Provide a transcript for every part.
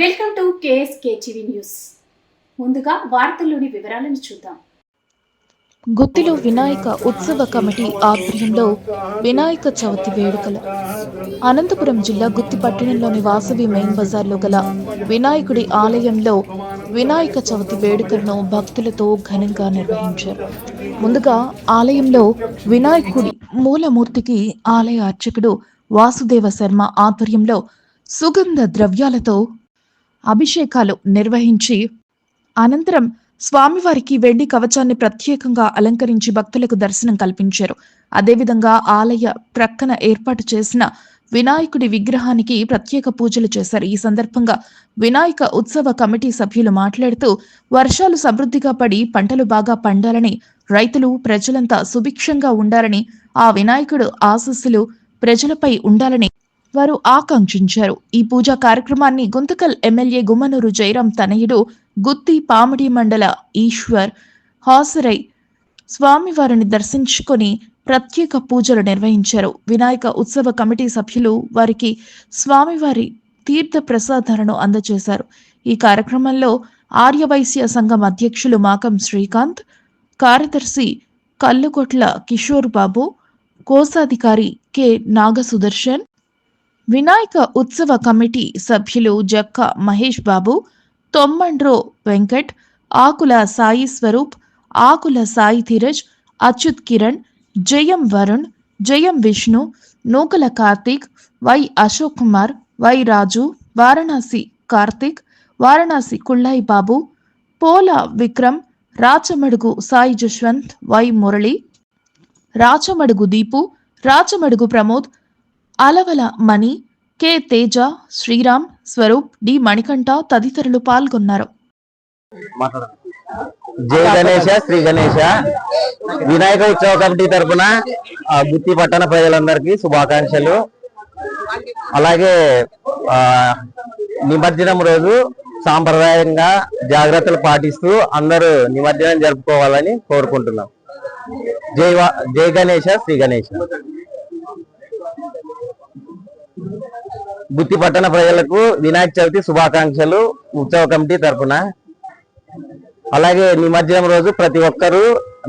Welcome to KSK TV news. ముందుగా వార్తల్లోని వివరాలను చూద్దాం. గుత్తిలో వినాయక ఉత్సవ కమిటీ ఆధ్వర్యంలో వినాయక చవితి వేడుకలు. అనంతపురం జిల్లా గుత్తి పట్టణంలోని వాసవి మెయిన్ బజార్లో గల వినాయకుడి ఆలయంలో వినాయక చవితి వేడుకలను భక్తులతో ఘనంగా నిర్వహించారు. ముందుగా ఆలయంలో వినాయకుడి మూలమూర్తికి ఆలయ అర్చకుడు వాసుదేవ శర్మ ఆధ్వర్యంలో సుగంధ ద్రవ్యాలతో అభిషేకాలు నిర్వహించి అనంతరం స్వామివారికి వెండి కవచాన్ని ప్రత్యేకంగా అలంకరించి భక్తులకు దర్శనం కల్పించారు. అదేవిధంగా ఆలయ ప్రక్కన ఏర్పాటు చేసిన వినాయకుడి విగ్రహానికి ప్రత్యేక పూజలు చేశారు. ఈ సందర్భంగా వినాయక ఉత్సవ కమిటీ సభ్యులు మాట్లాడుతూ వర్షాలు సమృద్ధిగా పడి పంటలు బాగా పండాలని రైతులు ప్రజలంతా సుభిక్షంగా ఉండాలని ఆ వినాయకుడు ఆశస్సులు ప్రజలపై ఉండాలని వారు ఆకాంక్షించారు. ఈ పూజా కార్యక్రమాన్ని గుంతకల్ ఎమ్మెల్యే గుమ్మనూరు జయరాం తనయుడు గుత్తి పామిడి మండల ఈశ్వర్ హాసరై స్వామివారిని దర్శించుకొని ప్రత్యేక పూజలు నిర్వహించారు. వినాయక ఉత్సవ కమిటీ సభ్యులు వారికి స్వామివారి తీర్థ ప్రసాదాలను అందజేశారు. ఈ కార్యక్రమంలో ఆర్యవైశ్య సంఘం అధ్యక్షులు మాకం శ్రీకాంత్ కార్యదర్శి కల్లుకొట్ల కిషోర్ బాబు కోశాధికారి కె నాగసుదర్శన్ వినాయక ఉత్సవ కమిటీ సభ్యులు జక్క మహేష్ బాబు తొమ్మండ్రో వెంకట్ ఆకుల సాయి స్వరూప్ ఆకుల సాయి ధీరజ్ అచ్యుత్ కిరణ్ జయం Varun Jayam Vishnu Nukala Karthik Y Ashok Kumar Y Raju Varanasi Karthik Varanasi Kullayi Babu Pola Vikram Rachamadugu Sai Jashwanth Y Murali Rachamadugu Deepu Rachamadugu Pramod Alavala Mani K. Teja Sriram Swaroop D. Manikanta తదితరులు పాల్గొన్నారు. జై గణేష శ్రీ గణేష వినాయక ఉత్సవ committee తరపున గుత్తి పట్టణ ప్రజలందరికీ శుభాకాంక్షలు. అలాగే ఆ నిమజ్జనం రోజు సాంప్రదాయంగా జాగ్రత్తలు పాటిస్తూ అందరూ నిమజ్జనం జరుపుకోవాలని కోరుకుంటున్నాం. జై జై గణేష శ్రీ గణేష గుత్తి పట్టణ ప్రజలకు వినాయక చవితి శుభాకాంక్షలు ఉత్సవ కమిటీ తరపున అలాగే నిమజ్జనం రోజు ప్రతి ఒక్కరూ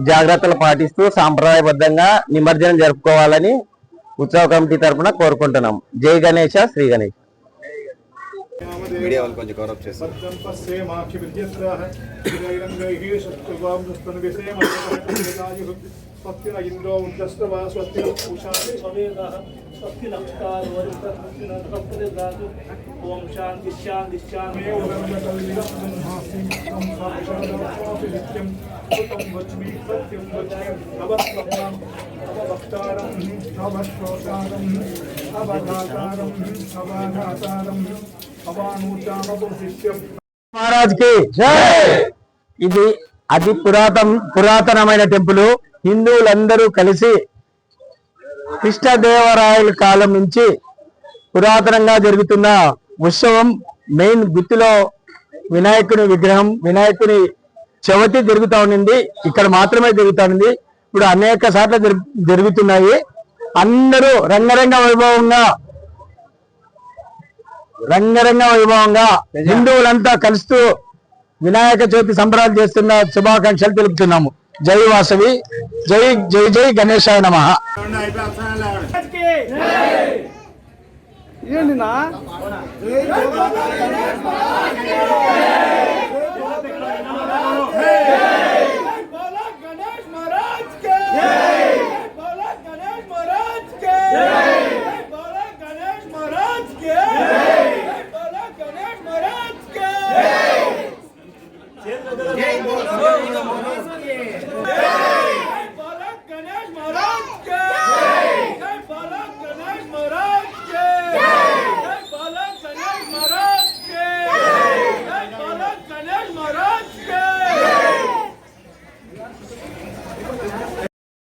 జాగ్రత్తలు పాటిస్తూ సాంప్రదాయబద్ధంగా నిమజ్జనం జరుపుకోవాలని ఉత్సవ కమిటీ తరపున కోరుకుంటున్నాం. జై గణేష శ్రీ గణేష్. మీడియా వాళ్ళు కొంచెం కవరప్ చేస్తారు సత్యం పశ్యేమాక్షివిద్యత్రాः విజయరంగైः సత్కృపాం దుస్తనువిషేమయుః స్వస్తిన ఇంద్రో ఉద్దస్తవా స్వస్తిన ఉషామి స్వవేదः స్వస్తి నమస్కారం వరిష్ట స్వస్తి నమస్కారం రాజు ఓం శాంతి శాంతి శాంతి మే ఉదంతకల్లిదం బ్రహ్మాస్మి తం సాక్షాదాస్వాపి నిత్యం సుతం వచ్మి సత్యం వచ్మి నవస్వప్నం నవభక్తారం నవశ్రోతారం అవధాతారం అవాఘాతారం అవానూచామపుశిష్యం మహారాజ్కి ఇది అతి పురాతన పురాతనమైన టెంపుల్. హిందువులందరూ కలిసి కృష్ణదేవరాయల కాలం నుంచి పురాతనంగా జరుగుతున్న ఉత్సవం మెయిన్ గుత్తిలో వినాయకుని విగ్రహం వినాయకుని చవితి జరుగుతా ఉండింది. ఇక్కడ మాత్రమే జరుగుతా ఉంది ఇప్పుడు అనేక సార్లు జరు- జరుగుతున్నాయి. అందరూ రంగరంగ వైభవంగా రంగరంగ వైభవంగా హిందువులంతా కలుస్తూ వినాయక చవితి సంబరాలు చేస్తున్న శుభాకాంక్షలు తెలుపుతున్నాము జై వాసవి జై జై జై గణేశాయ నమ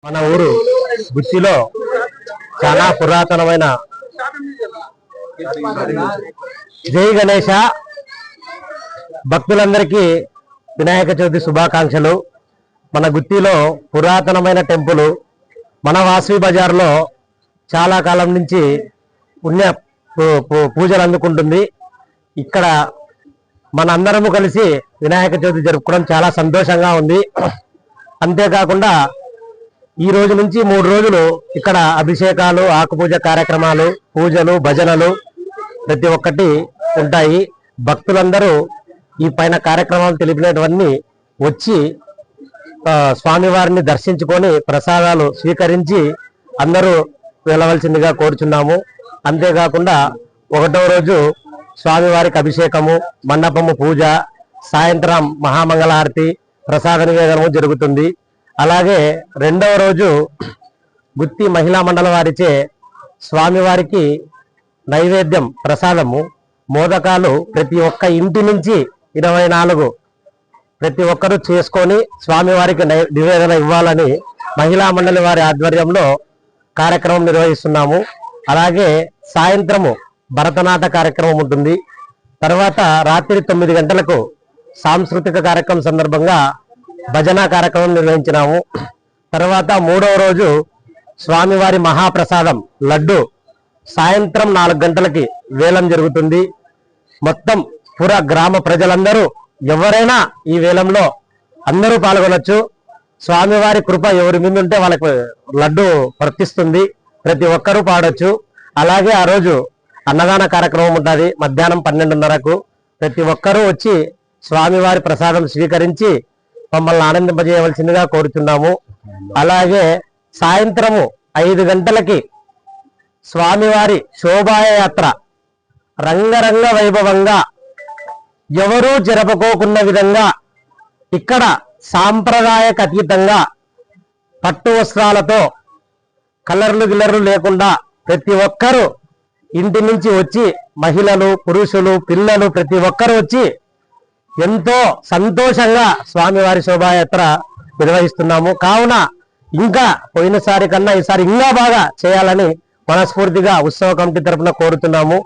మన ఊరు గుత్తిలో చాలా పురాతనమైన జై గణేష భక్తులందరికీ వినాయక చవితి శుభాకాంక్షలు. మన గుత్తిలో పురాతనమైన టెంపుల్ మన వాసవి బజార్లో చాలా కాలం నుంచి పుణ్య పూ- పూ- పూజలు అందుకుంటుంది. ఇక్కడ మనందరము కలిసి వినాయక చవితి జరుపుకోవడం చాలా సంతోషంగా ఉంది. అంతేకాకుండా ఈ రోజు నుంచి మూడు రోజులు ఇక్కడ అభిషేకాలు ఆకుపూజ కార్యక్రమాలు పూజలు భజనలు ప్రతి ఒక్కటి ఉంటాయి. భక్తులందరూ ఈ పైన కార్యక్రమాలు తెలిపినటువన్నీ వచ్చి స్వామివారిని దర్శించుకొని ప్రసాదాలు స్వీకరించి అందరూ వెళ్ళవలసిందిగా కోరుచున్నాము. అంతేకాకుండా ఒకటో రోజు స్వామివారికి అభిషేకము మండపము పూజ సాయంత్రం మహామంగళారతి ప్రసాద నివేదనము జరుగుతుంది. అలాగే రెండవ రోజు గుత్తి మహిళా మండల వారిచే స్వామివారికి నైవేద్యం ప్రసాదము మోదకాలు ప్రతి ఒక్క ఇంటి నుంచి ఇరవై నాలుగు ప్రతి ఒక్కరూ చేసుకొని స్వామివారికి నై- నివేదన ఇవ్వాలని మహిళా మండలి వారి ఆధ్వర్యంలో కార్యక్రమం నిర్వహిస్తున్నాము. అలాగే సాయంత్రము భరతనాట్య కార్యక్రమం ఉంటుంది. తర్వాత రాత్రి తొమ్మిది గంటలకు సాంస్కృతిక కార్యక్రమం సందర్భంగా భజన కార్యక్రమం నిర్వహించినాము. తర్వాత మూడవ రోజు స్వామివారి మహాప్రసాదం లడ్డు సాయంత్రం నాలుగు గంటలకి వేలం జరుగుతుంది. మొత్తం పుర గ్రామ ప్రజలందరూ ఎవరైనా ఈ వేలంలో అందరూ పాల్గొనొచ్చు. స్వామివారి కృప ఎవరి మీద ఉంటే వాళ్ళకి లడ్డు వర్తిస్తుంది. ప్రతి ఒక్కరూ పాడొచ్చు. అలాగే ఆ రోజు అన్నదాన కార్యక్రమం ఉంటుంది. మధ్యాహ్నం పన్నెండున్నరకు ప్రతి ఒక్కరూ వచ్చి స్వామివారి ప్రసాదం స్వీకరించి మమ్మల్ని ఆనందింపజేయవలసిందిగా కోరుతున్నాము అలాగే సాయంత్రము ఐదు గంటలకి స్వామివారి శోభాయాత్ర రంగరంగ వైభవంగా ఎవరూ జరపకోకున్న విధంగా ఇక్కడ సాంప్రదాయక అతీతంగా పట్టు వస్త్రాలతో కలర్లు గిల్లర్లు లేకుండా ప్రతి ఒక్కరూ ఇంటి నుంచి వచ్చి మహిళలు పురుషులు పిల్లలు ప్రతి ఒక్కరూ వచ్చి ఎంతో సంతోషంగా స్వామివారి శోభాయాత్ర నిర్వహిస్తున్నాము. కావున ఇంకా పోయినసారి కన్నా ఈసారి ఇంకా బాగా చేయాలని మనస్ఫూర్తిగా ఉత్సవ కమిటీ తరపున కోరుతున్నాము.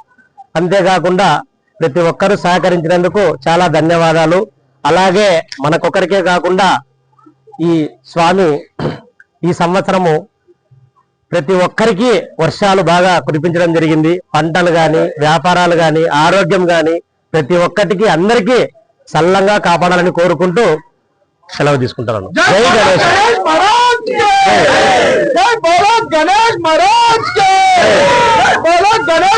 అంతేకాకుండా ప్రతి ఒక్కరూ సహకరించినందుకు చాలా ధన్యవాదాలు. అలాగే మనకొకరికే కాకుండా ఈ స్వామి ఈ సంవత్సరము ప్రతి ఒక్కరికి వర్షాలు బాగా కురిపించడం జరిగింది. పంటలు కానీ వ్యాపారాలు కానీ ఆరోగ్యం కానీ ప్రతి ఒక్కటికి అందరికీ సల్లంగా కాపాడాలని కోరుకుంటూ సెలవు తీసుకుంటాను. జై గణేష్. గణేష్